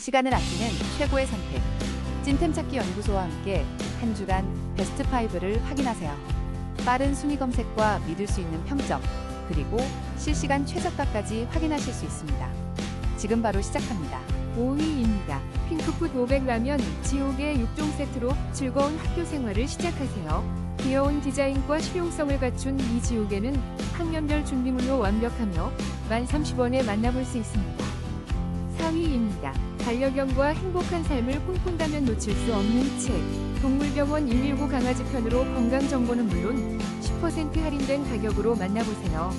시간을 아끼는 최고의 선택. 찐템 찾기 연구소와 함께 한 주간 베스트 5를 확인하세요. 빠른 순위 검색과 믿을 수 있는 평점, 그리고 실시간 최저가까지 확인하실 수 있습니다. 지금 바로 시작합니다. 5위입니다. 핑크풋 500 라면 지옥의 6종 세트로 즐거운 학교 생활을 시작하세요. 귀여운 디자인과 실용성을 갖춘 이 지옥에는 학년별 준비물로 완벽하며 1,030원에 만나볼 수 있습니다. 4위입니다. 반려견과 행복한 삶을 꿈꾼다면 놓칠 수 없는 책. 동물병원 119 강아지 편으로 건강 정보는 물론 10% 할인된 가격으로 만나보세요.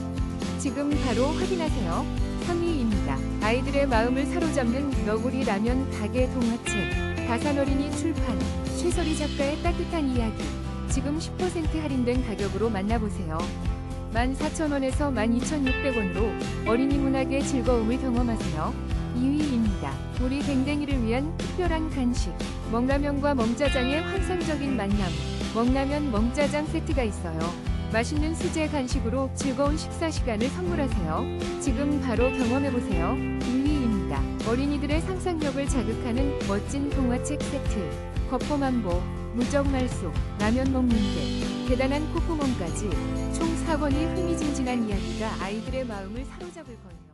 지금 바로 확인하세요. 3위입니다. 아이들의 마음을 사로잡는 너구리 라면 가게 동화책. 다산어린이 출판. 최설희 작가의 따뜻한 이야기. 지금 10% 할인된 가격으로 만나보세요. 14,000원에서 12,600원으로 어린이 문학의 즐거움을 경험하세요. 2위입니다. 우리 댕댕이를 위한 특별한 간식. 멍라면과 멍짜장의 환상적인 만남. 멍라면 멍짜장 세트가 있어요. 맛있는 수제 간식으로 즐거운 식사 시간을 선물하세요. 지금 바로 경험해보세요. 2위입니다. 어린이들의 상상력을 자극하는 멋진 동화책 세트. 거포만보, 무적말속, 라면 먹는 게, 대단한 코코몽까지 총 4권의 흥미진진한 이야기가 아이들의 마음을 사로잡을 거예요.